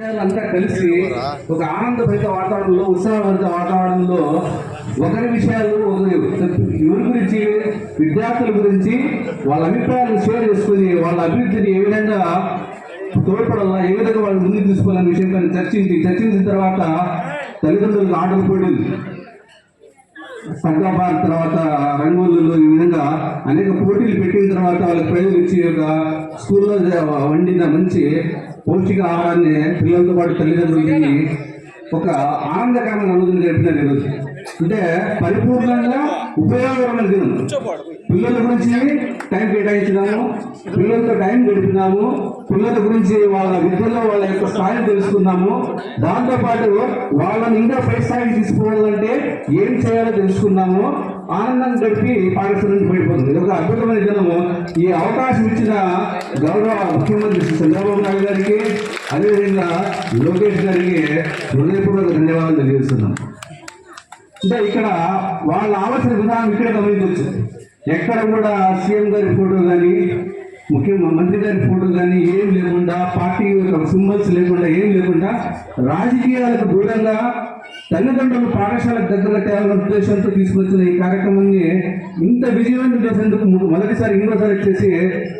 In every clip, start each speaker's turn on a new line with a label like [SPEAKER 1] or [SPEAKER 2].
[SPEAKER 1] అంతా కలిసి ఒక ఆనందభరిత వాతావరణంలో ఉత్సాహభరిత వాతావరణంలో ఒకరి విషయాలు ఒకరి ఎవరి గురించి విద్యార్థుల గురించి వాళ్ళ అభిప్రాయాలను షేర్ చేసుకుని వాళ్ళ అభివృద్ధిని ఏ విధంగా తోడ్పడాలా ఏ విధంగా వాళ్ళు ముందుకు తీసుకోవాలనే విషయం కానీ చర్చించి చర్చించిన తర్వాత తల్లిదండ్రులకు ఆటలు పోటీలు సంగాబాద్ తర్వాత రంగోలీలో ఈ విధంగా అనేక పోటీలు పెట్టిన తర్వాత వాళ్ళకి ప్రజలు ఇచ్చి ఒక స్కూల్లో వండిన మంచి పౌష్టిక ఆహారాన్ని పిల్లలతో పాటు తల్లిదండ్రులు తిని ఒక ఆనందకరమైన అనుభూతిని గడిపినారు ఈరోజు అంటే పరిపూర్ణంగా ఉపయోగకరమైన దినం. పిల్లల గురించి టైం కేటాయించినాము పిల్లలతో టైం గడిపినాము పిల్లల గురించి వాళ్ళ విద్యలో వాళ్ళ యొక్క స్థాయిని తెలుసుకున్నాము. దాంతోపాటు వాళ్ళని ఇంకా పై స్థాయికి తీసుకుపోవాలంటే ఏం చేయాలో తెలుసుకున్నాము ఆనందం గడిపి పాఠశాల నుంచి పడిపోతుంది ఇది ఒక అద్భుతమైన జనము. ఈ అవకాశం ఇచ్చిన గౌరవ ముఖ్యమంత్రి చంద్రబాబు నాయుడు గారికి అదేవిధంగా లోకేష్ గారికి హృదయపూర్వక ధన్యవాదాలు తెలియజేస్తున్నాం. అంటే ఇక్కడ వాళ్ళ ఆలోచన విధానం ఇక్కడే గమనించవచ్చు. ఎక్కడ కూడా సీఎం గారి ఫోటో కానీ ముఖ్య మంత్రి గారి ఫోటో కానీ ఏం లేకుండా పార్టీ యొక్క సింబల్స్ లేకుండా ఏం లేకుండా రాజకీయాలకు దూరంగా తల్లిదండ్రులు పాఠశాలకు దగ్గర తేవాలన్న ఉద్దేశంతో తీసుకొచ్చిన ఈ కార్యక్రమాన్ని ఇంత విజయవంతం చేసేందుకు మొదటిసారి ఇంకోసారి వచ్చేసి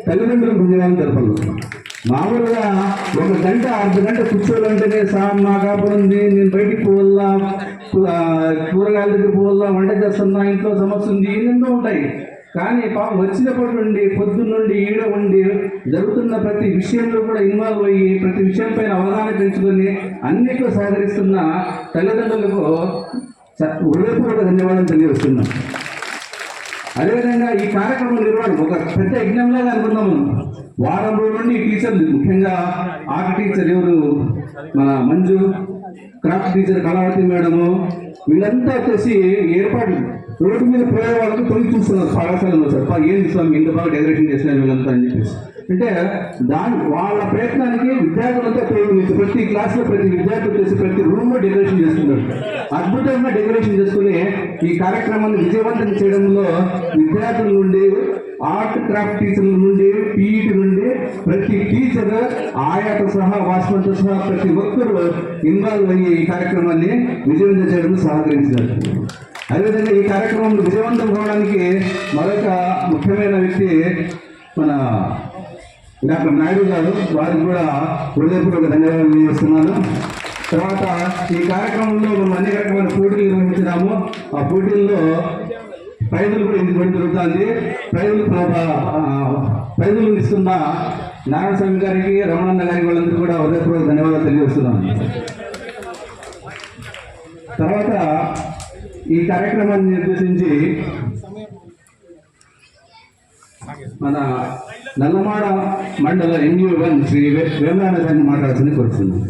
[SPEAKER 1] తల్లిదండ్రులకు ధన్యవాదాలు తెలపాలి మామూలుగా ఒక గంట అర్ధ గంట కూర్చోవాలంటేనే సార్ మా కాపురం ఉంది నేను బయటికి పోవాలా? కూరగాయల దగ్గర పోవాలా? వంట చేస్తున్నా? ఇంట్లో సమస్య ఉంది? ఎన్నెన్నో ఉంటాయి. కానీ పాపం వచ్చినప్పటి నుండి పొద్దున్న నుండి ఈడ ఉండి జరుగుతున్న ప్రతి విషయంలో కూడా ఇన్వాల్వ్ అయ్యి ప్రతి విషయం పైన అవగాహన పెంచుకొని అన్నిట్లో సహకరిస్తున్న తల్లిదండ్రులకు హృదయపూర్వక ధన్యవాదాలు తెలియజేస్తున్నాం. అదేవిధంగా ఈ కార్యక్రమం నిర్వహణ ఒక పెద్ద యజ్ఞంలాగా అనుకున్నాము వారం రోజుల నుండి ఈ టీచర్లు ముఖ్యంగా ఆర్ట్ టీచర్ ఎవరు? మన Manju craft teacher Kalavathi madam వీళ్ళంతా వచ్చేసి ఏర్పాటు రోడ్డు మీద పోయే వాళ్ళకి తొలి చూస్తున్నారు. పాఠశాలలో సార్ ఏం ఏంది ఇంత బాగా డెకరేషన్ చేసినారు వీళ్ళంతా అని చెప్పేసి. అంటే దాని వాళ్ళ ప్రయత్నానికి విద్యార్థులంతా ప్రేమించి ప్రతి క్లాస్లో ప్రతి విద్యార్థి వచ్చేసి ప్రతి రూమ్లో డెకరేషన్ చేస్తున్నారు. అద్భుతంగా డెకరేషన్ చేసుకుని ఈ కార్యక్రమాన్ని విజయవంతం చేయడంలో విద్యార్థుల నుండి ఆర్ట్ క్రాఫ్ట్ టీచర్ల నుండి పీఈటీ నుండి ప్రతి టీచర్ ఆయాతో సహా వాచ్మెన్తో సహా ప్రతి ఒక్కరూ ఇన్వాల్వ్ అయ్యే ఈ కార్యక్రమాన్ని విజయవంతం చేయడంలో సహకరించారు అదేవిధంగా ఈ కార్యక్రమం విజయవంతం కావడానికి మరొక ముఖ్యమైన వ్యక్తి మన డాక్టర్ నాయుడు గారు వారికి కూడా హృదయపూర్వక ధన్యవాదాలు తెలియజేస్తున్నాను. తర్వాత ఈ కార్యక్రమంలో మనం అన్ని రకమైన పోటీలు నిర్వహించినాము. ఆ పోటీల్లో ప్రైజులు కూడా ఇందుకు జరుగుతుంది. ప్రైజులు ప్రైజులు ఇస్తున్న నారాయణ స్వామి గారికి రమణన్న గారికి వాళ్ళందరూ కూడా హృదయపూర్వక ధన్యవాదాలు తెలియజేస్తున్నాను. తర్వాత ఈ కార్యక్రమాన్ని నిర్దేశించి మన నల్లమాడ మండల ఎన్యూ వన్ శ్రీ వేమనారాయణ మాట్లాడాల్సింది కోరుతున్నాం.